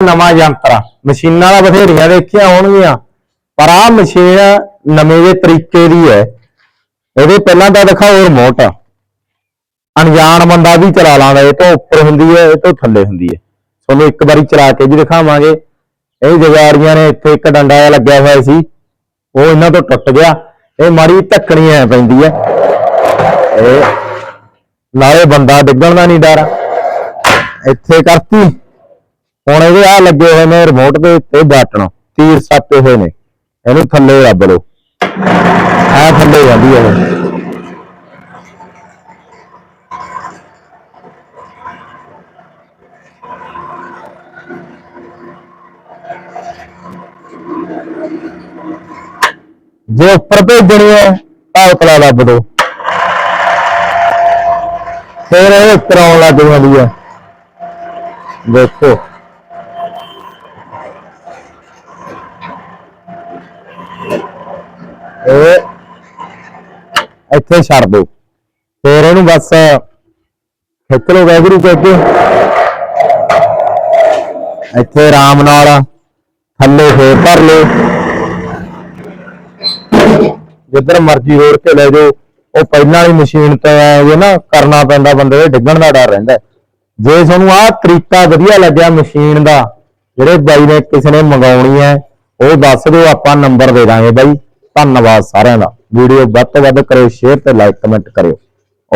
ਨਵਾਂ ਯੰਤਰ। ਆ ਮਸ਼ੀਨਾਂ ਦਾ ਬਥੇਰੀਆਂ ਦੇਖੀਆਂ ਹੋਣਗੀਆਂ, ਪਰ ਆਹ ਮਸ਼ੀਨ ਨਵੇਂ ਦੇ ਤਰੀਕੇ ਦੀ ਹੈ। ਇਹਦੇ ਪਹਿਲਾਂ ਤਾਂ ਦਿਖਾਓ ਰਿਮੋਟ ਅਣਜਾਣ ਬੰਦਾ ਵੀ ਚਲਾ ਲਾਂਦਾ, ਇਹ ਤੋਂ ਉੱਪਰ ਹੁੰਦੀ ਹੈ, ਇਹ ਤੋਂ ਥੱਲੇ ਹੁੰਦੀ ਹੈ। ਤੁਹਾਨੂੰ ਇੱਕ ਵਾਰੀ ਚਲਾ ਕੇ ਵੀ ਦਿਖਾਵਾਂਗੇ। ਇਹ ਜਗਾੜੀਆਂ ਨੇ ਇੱਥੇ ਇੱਕ ਡੰਡਾ ਜਿਹਾ ਲੱਗਿਆ ਹੋਇਆ ਸੀ। ਉਹ ਇਹਨਾਂ ਤੋਂ ਟੁੱਟ ਗਿਆ। ਇਹ ਮਾੜੀ ਧੱਕਣੀ ਐ ਪੈਂਦੀ ਹੈ। ਇਹ ਨਾਲੇ ਬੰਦਾ ਡਿੱਗਣ ਦਾ ਨਹੀਂ ਡਰ। ਇੱਥੇ ਕਰਤੀ। ਹੁਣ ਇਹਦੇ ਆ ਲੱਗੇ ਹੋਏ ਨੇ ਰਿਮੋਟ ਦੇ ਉੱਤੇ ਬਟਨ, ਤੀਰ ਸਾਪੇ ਹੋਏ ਨੇ। ਇਹਨੂੰ ਥੱਲੇ ਰੱਬ ਲਓ। ਆ ਥੱਲੇ ਜਾਂਦੀ ਹੈ ਜੇ ਉੱਪਰ ਭੇਜਣੀ ਹੈ ਤਾਂ ਉਤਲਾ ਲੱਭ ਦੋ। ਫਿਰ ਇਹ ਉੱਤਰ ਆਉਣ ਲੱਗ ਜਾਂਦੀ ਹੈ ਦੇਖੋ। ਇਹ ਇੱਥੇ ਛੱਡ ਦੋ ਫਿਰ ਇਹਨੂੰ ਬਸ ਖਿੱਚ ਲਓ ਵੈਗਰੂ ਕਹਿ ਇੱਥੇ ਆਰਾਮ ਨਾਲ ਥੱਲੇ ਫੇਰ ਭਰ ਲਓ। ਜਿੱਧਰ ਮਰਜ਼ੀ ਹੋਰ ਕੇ ਲੈ ਜਾਓ। ਉਹ ਪਹਿਲਾਂ ਵਾਲੀ ਮਸ਼ੀਨ ਤੇ ਇਹ ਨਾ ਕਰਨਾ ਪੈਂਦਾ ਬੰਦੇ ਦੇ, ਡਿੱਗਣ ਦਾ ਡਰ ਰਹਿੰਦਾ। ਜੇ ਤੁਹਾਨੂੰ ਆਹ ਤਰੀਕਾ ਵਧੀਆ ਲੱਗਿਆ ਮਸ਼ੀਨ ਦਾ, ਜਿਹੜੇ ਬਾਈ ਨੇ ਕਿਸੇ ਨੇ ਮੰਗਾਉਣੀ ਹੈ, ਉਹ ਦੱਸ ਦਿਓ, ਆਪਾਂ ਨੰਬਰ ਦੇ ਦਾਂਗੇ ਬਾਈ। ਧੰਨਵਾਦ ਸਾਰਿਆਂ ਦਾ। ਵੀਡੀਓ ਵੱਧ ਤੋਂ ਵੱਧ ਕਰਿਓ ਸ਼ੇਅਰ ਤੇ ਲਾਈਕ ਕਮੈਂਟ ਕਰਿਓ।